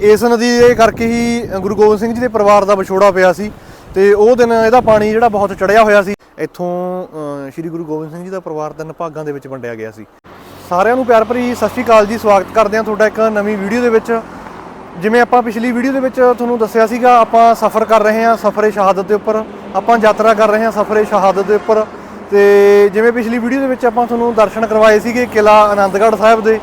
ਇਸ ਨਦੀ ਦੇ ਕਰਕੇ ਹੀ ਗੁਰੂ ਗੋਬਿੰਦ ਸਿੰਘ ਜੀ ਦੇ ਪਰਿਵਾਰ ਦਾ ਵਿਛੋੜਾ ਪਿਆ ਸੀ ਤੇ ਉਹ ਦਿਨ ਇਹਦਾ ਪਾਣੀ ਜਿਹੜਾ ਬਹੁਤ ਚੜਿਆ ਹੋਇਆ ਸੀ। ਇੱਥੋਂ ਸ੍ਰੀ ਗੁਰੂ ਗੋਬਿੰਦ ਸਿੰਘ ਜੀ ਦਾ ਪਰਿਵਾਰ ਤਿੰਨ ਭਾਗਾਂ ਦੇ ਵਿੱਚ ਵੰਡਿਆ ਗਿਆ ਸੀ। ਸਾਰਿਆਂ ਨੂੰ ਪਿਆਰ ਭਰੀ ਸਤਿ ਸ਼੍ਰੀ ਅਕਾਲ ਜੀ, ਸਵਾਗਤ ਕਰਦੇ ਹਾਂ ਤੁਹਾਡਾ ਇੱਕ ਨਵੀਂ ਵੀਡੀਓ ਦੇ ਵਿੱਚ। ਜਿਵੇਂ ਆਪਾਂ ਪਿਛਲੀ ਵੀਡੀਓ ਦੇ ਵਿੱਚ ਤੁਹਾਨੂੰ ਦੱਸਿਆ ਸੀਗਾ, ਆਪਾਂ ਸਫ਼ਰ ਕਰ ਰਹੇ ਹਾਂ ਸਫ਼ਰੇ ਸ਼ਹਾਦਤ ਦੇ ਉੱਪਰ, ਆਪਾਂ ਯਾਤਰਾ ਕਰ ਰਹੇ ਹਾਂ ਸਫ਼ਰੇ ਸ਼ਹਾਦਤ ਦੇ ਉੱਪਰ। ਤੇ ਜਿਵੇਂ ਪਿਛਲੀ ਵੀਡੀਓ ਦੇ ਵਿੱਚ ਆਪਾਂ ਤੁਹਾਨੂੰ ਦਰਸ਼ਨ ਕਰਵਾਏ ਸੀਗੇ ਕਿਲਾ ਆਨੰਦਗੜ੍ਹ ਸਾਹਿਬ ਦੇ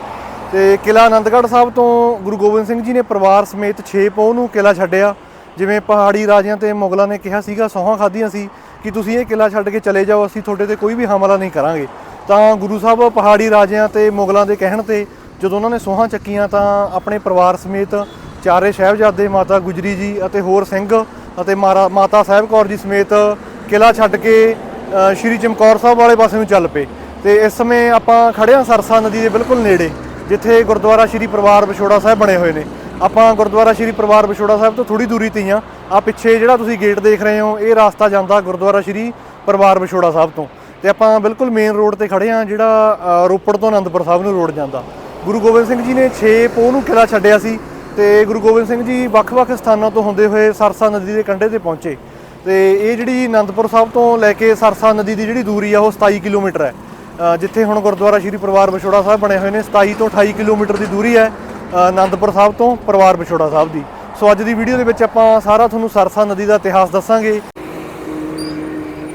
ਤੇ ਕਿਲਾ ਆਨੰਦਗੜ੍ਹ ਸਾਹਿਬ ਤੋਂ ਗੁਰੂ ਗੋਬਿੰਦ ਸਿੰਘ ਜੀ ਨੇ ਪਰਿਵਾਰ ਸਮੇਤ 6 ਪੋਹ ਨੂੰ ਕਿਲਾ ਛੱਡਿਆ। ਜਿਵੇਂ ਪਹਾੜੀ ਰਾਜਿਆਂ ਤੇ ਮੁਗਲਾਂ ਨੇ ਕਿਹਾ ਸੀਗਾ, ਸੌਹਾਂ ਖਾਧੀਆਂ ਸੀ ਕਿ ਤੁਸੀਂ ਇਹ ਕਿਲਾ ਛੱਡ ਕੇ ਚਲੇ ਜਾਓ, ਅਸੀਂ ਤੁਹਾਡੇ ਤੇ ਕੋਈ ਵੀ ਹਮਲਾ ਨਹੀਂ ਕਰਾਂਗੇ। ਤਾਂ ਗੁਰੂ ਸਾਹਿਬ ਪਹਾੜੀ ਰਾਜਿਆਂ ਤੇ ਮੁਗਲਾਂ ਦੇ ਕਹਿਣ ਤੇ ਜਦੋਂ ਉਹਨਾਂ ਨੇ ਸੋਹਾਂ ਚੱਕੀਆਂ ਤਾਂ ਆਪਣੇ ਪਰਿਵਾਰ ਸਮੇਤ ਚਾਰੇ ਸਾਹਿਬਜ਼ਾਦੇ ਮਾਤਾ ਗੁਜਰੀ ਜੀ ਅਤੇ ਹੋਰ ਸਿੰਘ ਅਤੇ ਮਾਰਾ- ਮਾਤਾ ਸਾਹਿਬ ਕੌਰ ਜੀ ਸਮੇਤ ਕਿਲਾ ਛੱਡ ਕੇ ਸ਼੍ਰੀ ਚਮਕੌਰ ਸਾਹਿਬ ਵਾਲੇ ਪਾਸੇ ਨੂੰ ਚੱਲ ਪਏ। ਤੇ ਇਸ ਸਮੇਂ ਆਪਾਂ ਖੜੇ ਹਾਂ ਸਰਸਾ ਨਦੀ ਦੇ ਬਿਲਕੁਲ ਨੇੜੇ। ਜਿੱਥੇ ਗੁਰਦੁਆਰਾ ਸ਼੍ਰੀ ਪਰਿਵਾਰ ਵਿਛੋੜਾ ਸਾਹਿਬ ਬਣੇ ਹੋਏ ਨੇ। ਆਪਾਂ ਗੁਰਦੁਆਰਾ ਸ਼੍ਰੀ ਪਰਿਵਾਰ ਵਿਛੋੜਾ ਸਾਹਿਬ ਤੋਂ ਥੋੜੀ ਦੂਰੀ ਤੇ ਹੀ ਆ ਆ ਪਿੱਛੇ ਜਿਹੜਾ ਤੁਸੀਂ ਗੇਟ ਦੇਖ ਰਹੇ ਹੋ, ਇਹ ਰਸਤਾ ਜਾਂਦਾ ਗੁਰਦੁਆਰਾ ਸ਼੍ਰੀ ਪਰਿਵਾਰ ਵਿਛੋੜਾ ਸਾਹਿਬ ਤੋਂ। ਤੇ ਆਪਾਂ ਬਿਲਕੁਲ ਮੇਨ ਰੋਡ ਤੇ ਖੜੇ ਆ ਜਿਹੜਾ ਰੋਪੜ ਤੋਂ ਅਨੰਦਪੁਰ ਸਾਹਿਬ ਨੂੰ ਰੋਡ ਜਾਂਦਾ। ਗੁਰੂ ਗੋਬਿੰਦ ਸਿੰਘ ਜੀ ਨੇ 6 ਪੋਹ ਨੂੰ ਕਿਲਾ ਛੱਡਿਆ ਸੀ ਤੇ ਗੁਰੂ ਗੋਬਿੰਦ ਸਿੰਘ ਜੀ ਵੱਖ-ਵੱਖ ਸਥਾਨਾਂ ਤੋਂ ਹੁੰਦੇ ਹੋਏ ਸਰਸਾ ਨਦੀ ਦੇ ਕੰਢੇ ਤੇ ਪਹੁੰਚੇ। ਤੇ ਇਹ ਜਿਹੜੀ ਅਨੰਦਪੁਰ ਸਾਹਿਬ ਤੋਂ ਲੈ ਕੇ ਸਰਸਾ ਨਦੀ ਦੀ ਜਿਹੜੀ ਦੂਰੀ ਆ, ਉਹ 27 ਕਿਲੋਮੀਟਰ ਹੈ। ਜਿੱਥੇ ਹੁਣ ਗੁਰਦੁਆਰਾ ਸ਼੍ਰੀ ਪਰਿਵਾਰ ਵਿਛੋੜਾ ਸਾਹਿਬ ਬਣੇ ਹੋਏ ਨੇ 27 ਤੋਂ 28 ਕਿਲੋਮੀਟਰ ਦੀ ਦੂਰੀ ਹੈ ਅ, ਆਨੰਦਪੁਰ ਸਾਹਿਬ ਤੋਂ ਪਰਿਵਾਰ ਵਿਛੋੜਾ ਸਾਹਿਬ ਦੀ। ਸੋ ਅੱਜ ਦੀ ਵੀਡੀਓ ਦੇ ਵਿੱਚ ਆਪਾਂ ਸਾਰਾ ਤੁਹਾਨੂੰ ਸਰਸਾ ਨਦੀ ਦਾ ਇਤਿਹਾਸ ਦੱਸਾਂਗੇ।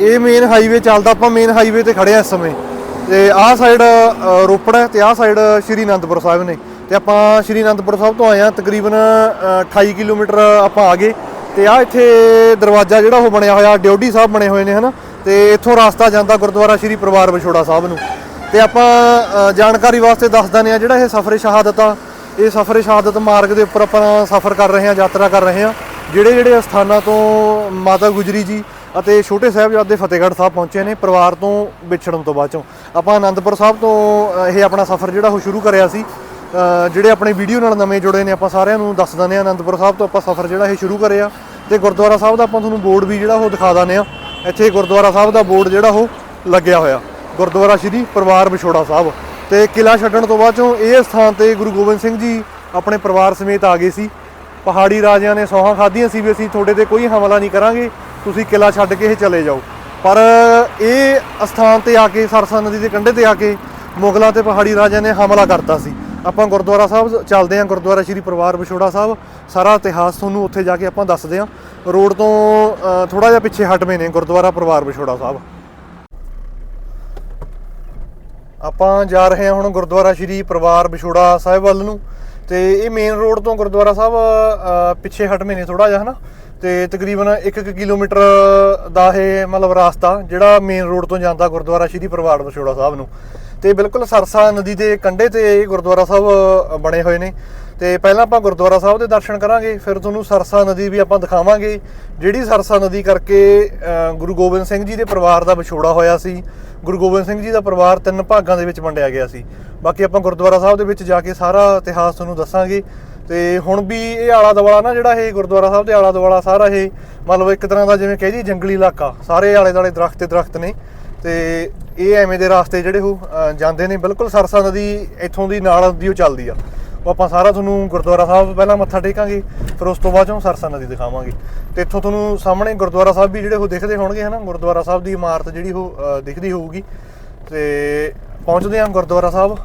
ਇਹ ਮੇਨ ਹਾਈਵੇ ਚੱਲਦਾ ਆਪਾਂ ਮੇਨ ਹਾਈਵੇ ਤੇ ਖੜੇ ਆ ਇਸ ਸਮੇਂ। ਤੇ ਆਹ ਸਾਈਡ ਰੋਪੜ ਹੈ ਤੇ ਆਹ ਸਾਈਡ ਸ਼੍ਰੀ ਅਨੰਦਪੁਰ ਸਾਹਿਬ ਨੇ। ਤੇ ਆਪਾਂ ਸ਼੍ਰੀ ਅਨੰਦਪੁਰ ਸਾਹਿਬ ਤੋਂ ਆਏ ਆ ਤਕਰੀਬਨ ਅ, 28 ਕਿਲੋਮੀਟਰ ਆਪਾਂ ਆ ਗਏ। ਤੇ ਆ ਇੱਥੇ ਦਰਵਾਜ਼ਾ ਜਿਹੜਾ ਉਹ ਬਣਿਆ ਹੋਇਆ ਡਿਓਡੀ ਸਾਹਿਬ ਬਣੇ ਹੋਏ ਨੇ ਹਨਾ? ਤੇ ਇੱਥੋਂ ਰਸਤਾ ਜਾਂਦਾ ਗੁਰਦੁਆਰਾ ਸ਼੍ਰੀ ਪਰਿਵਾਰ ਵਿਛੋੜਾ ਸਾਹਿਬ ਨੂੰ। ਤੇ ਆਪਾਂ ਜਾਣਕਾਰੀ ਵਾਸਤੇ ਦੱਸ ਦਿੰਦੇ ਆ ਜਿਹੜਾ ਇਹ ਸਫ਼ਰੇ ਸ਼ਹਾਦਤ ਆ। ਇਹ ਸਫ਼ਰੇ ਸ਼ਹਾਦਤ ਮਾਰਗ ਦੇ ਉੱਪਰ ਆਪਾਂ ਸਫ਼ਰ ਕਰ ਰਹੇ ਹਾਂ, ਯਾਤਰਾ ਕਰ ਰਹੇ ਹਾਂ। ਜਿਹੜੇ ਜਿਹੜੇ ਸਥਾਨਾਂ ਤੋਂ ਮਾਤਾ ਗੁਜਰੀ ਜੀ ਅਤੇ ਛੋਟੇ ਸਾਹਿਬਜ਼ਾਦੇ ਫਤਿਹਗੜ੍ਹ ਸਾਹਿਬ ਪਹੁੰਚੇ ਨੇ ਪਰਿਵਾਰ ਤੋਂ ਵਿਛੜਨ ਤੋਂ ਬਾਅਦ ਚੋਂ। ਆਪਾਂ ਆਨੰਦਪੁਰ ਸਾਹਿਬ ਤੋਂ ਇਹ ਆਪਣਾ ਸਫ਼ਰ ਜਿਹੜਾ ਉਹ ਸ਼ੁਰੂ ਕਰਿਆ ਸੀ। ਜਿਹੜੇ ਆਪਣੇ ਵੀਡੀਓ ਨਾਲ ਨਵੇਂ ਜੁੜੇ ਨੇ, ਆਪਾਂ ਸਾਰਿਆਂ ਨੂੰ ਦੱਸ ਦਿੰਦੇ ਹਾਂ ਆਨੰਦਪੁਰ ਸਾਹਿਬ ਤੋਂ ਆਪਾਂ ਸਫ਼ਰ ਜਿਹੜਾ ਇਹ ਸ਼ੁਰੂ ਕਰਿਆ। ਤੇ ਗੁਰਦੁਆਰਾ ਸਾਹਿਬ ਦਾ ਆਪਾਂ ਤੁਹਾਨੂੰ ਬੋਰਡ ਵੀ ਜਿਹੜਾ ਉਹ ਦਿਖਾ ਦਿੰਦੇ ਆ ਇੱਥੇ ਗੁਰਦੁਆਰਾ ਸਾਹਿਬ ਦਾ ਬੋਰਡ ਜਿਹੜਾ ਉਹ ਲੱਗਿਆ ਹੋਇਆ। ਗੁਰਦੁਆਰਾ ਸ਼੍ਰੀ ਪਰਿਵਾਰ ਵਿਛੋੜਾ ਸਾਹਿਬ। ਤੇ ਕਿਲਾ ਛੱਡਣ ਤੋਂ ਬਾਅਦ ਚੋਂ ਇਹ ਸਥਾਨ ਤੇ ਗੁਰੂ ਗੋਬਿੰਦ ਸਿੰਘ ਜੀ ਆਪਣੇ ਪਰਿਵਾਰ ਸਮੇਤ ਆ ਗਏ ਸੀ। ਪਹਾੜੀ ਰਾਜਿਆਂ ਨੇ ਸੌਹਾਂ ਖਾਧੀਆਂ ਸੀ ਵੀ ਅਸੀਂ ਤੁਹਾਡੇ ਤੇ ਕੋਈ ਹਮਲਾ ਨਹੀਂ ਕਰਾਂਗੇ, ਤੁਸੀਂ ਕਿਲਾ ਛੱਡ ਕੇ ਇਹ ਚਲੇ ਜਾਓ। ਪਰ ਇਹ ਸਥਾਨ ਤੇ ਆ ਕੇ, ਸਰਸਾ ਨਦੀ ਦੇ ਕੰਢੇ ਤੇ ਆ ਕੇ ਮੁਗਲਾਂ ਤੇ ਪਹਾੜੀ ਰਾਜਿਆਂ ਨੇ ਹਮਲਾ ਕਰਤਾ ਸੀ। ਆਪਾਂ ਗੁਰਦੁਆਰਾ ਸਾਹਿਬ ਚੱਲਦੇ ਹਾਂ, ਗੁਰਦੁਆਰਾ ਸ਼੍ਰੀ ਪਰਿਵਾਰ ਵਿਛੋੜਾ ਸਾਹਿਬ। ਸਾਰਾ ਇਤਿਹਾਸ ਤੁਹਾਨੂੰ ਉੱਥੇ ਜਾ ਕੇ ਆਪਾਂ ਦੱਸਦੇ ਹਾਂ। ਰੋਡ ਤੋਂ ਥੋੜਾ ਜਿਹਾ ਪਿੱਛੇ ਹਟਵੇਂ ਨੇ ਗੁਰਦੁਆਰਾ ਪਰਿਵਾਰ ਵਿਛੋੜਾ ਸਾਹਿਬ। ਆਪਾਂ ਜਾ ਰਹੇ ਹਾਂ ਹੁਣ ਗੁਰਦੁਆਰਾ ਸ਼੍ਰੀ ਪਰਿਵਾਰ ਵਿਛੋੜਾ ਸਾਹਿਬ ਵੱਲ ਨੂੰ। ਤੇ ਇਹ ਮੇਨ ਰੋਡ ਤੋਂ ਗੁਰਦੁਆਰਾ ਸਾਹਿਬ ਪਿੱਛੇ ਹਟਵੇਂ ਨੇ ਥੋੜਾ ਜਿਹਾ, ਹਨਾ? ਤੇ ਤਕਰੀਬਨ 1 ਕਿਲੋਮੀਟਰ ਦਾ ਇਹ ਮਤਲਬ ਰਾਸਤਾ, ਜਿਹੜਾ ਮੇਨ ਰੋਡ ਤੋਂ ਜਾਂਦਾ ਗੁਰਦੁਆਰਾ ਸ਼੍ਰੀ ਪਰਿਵਾਰ ਵਿਛੋੜਾ ਸਾਹਿਬ ਨੂੰ। ਤੇ ਬਿਲਕੁਲ ਸਰਸਾ ਨਦੀ ਦੇ ਕੰਢੇ ਤੇ ਇਹ ਗੁਰਦੁਆਰਾ ਸਾਹਿਬ ਬਣੇ ਹੋਏ ਨੇ। ਤੇ ਪਹਿਲਾਂ ਆਪਾਂ ਗੁਰਦੁਆਰਾ ਸਾਹਿਬ ਦੇ ਦਰਸ਼ਨ ਕਰਾਂਗੇ, ਫਿਰ ਤੁਹਾਨੂੰ ਸਰਸਾ ਨਦੀ ਵੀ ਆਪਾਂ ਦਿਖਾਵਾਂਗੇ। ਜਿਹੜੀ ਸਰਸਾ ਨਦੀ ਕਰਕੇ ਗੁਰੂ ਗੋਬਿੰਦ ਸਿੰਘ ਜੀ ਦੇ ਪਰਿਵਾਰ ਦਾ ਵਿਛੋੜਾ ਹੋਇਆ ਸੀ, ਗੁਰੂ ਗੋਬਿੰਦ ਸਿੰਘ ਜੀ ਦਾ ਪਰਿਵਾਰ ਤਿੰਨ ਭਾਗਾਂ ਦੇ ਵਿੱਚ ਵੰਡਿਆ ਗਿਆ ਸੀ। ਬਾਕੀ ਆਪਾਂ ਗੁਰਦੁਆਰਾ ਸਾਹਿਬ ਦੇ ਵਿੱਚ ਜਾ ਕੇ ਸਾਰਾ ਇਤਿਹਾਸ ਤੁਹਾਨੂੰ ਦੱਸਾਂਗੇ। ਤੇ ਹੁਣ ਵੀ ਇਹ ਆਲਾ ਦੁਆਲਾ ਨਾ ਜਿਹੜਾ ਇਹ ਗੁਰਦੁਆਰਾ ਸਾਹਿਬ ਦੇ ਆਲਾ ਦੁਆਲਾ ਸਾਰਾ ਇਹ ਮਤਲਬ ਇੱਕ ਤਰ੍ਹਾਂ ਦਾ ਜਿਵੇਂ ਕਹਿ ਜੀ ਜੰਗਲੀ ਇਲਾਕਾ, ਸਾਰੇ ਆਲੇ ਦੁਆਲੇ ਦਰਖਤ ਤੇ ਦਰਖਤ ਨੇ। ਤੇ ਇਹ ਐਵੇਂ ਦੇ ਰਾਸਤੇ ਜਿਹੜੇ ਉਹ ਜਾਂਦੇ ਨੇ ਬਿਲਕੁਲ ਸਰਸਾ ਨਦੀ ਇੱਥੋਂ ਦੀ ਨਾਲ ਦੀ ਉਹ ਚੱਲਦੀ ਆ। ਉਹ ਆਪਾਂ ਸਾਰਾ ਤੁਹਾਨੂੰ ਗੁਰਦੁਆਰਾ ਸਾਹਿਬ ਪਹਿਲਾਂ ਮੱਥਾ ਟੇਕਾਂਗੇ ਫਿਰ ਉਸ ਤੋਂ ਬਾਅਦ ਚੋਂ ਸਰਸਾ ਨਦੀ ਦਿਖਾਵਾਂਗੇ। ਤੇ ਇੱਥੋਂ ਤੁਹਾਨੂੰ ਸਾਹਮਣੇ ਗੁਰਦੁਆਰਾ ਸਾਹਿਬ ਵੀ ਜਿਹੜੇ ਉਹ ਦਿਖਦੇ ਹੋਣਗੇ ਹਨਾ? ਗੁਰਦੁਆਰਾ ਸਾਹਿਬ ਦੀ ਇਮਾਰਤ ਜਿਹੜੀ ਉਹ ਦਿਖਦੀ ਹੋਊਗੀ। ਤੇ ਪਹੁੰਚਦੇ ਹਾਂ ਗੁਰਦੁਆਰਾ ਸਾਹਿਬ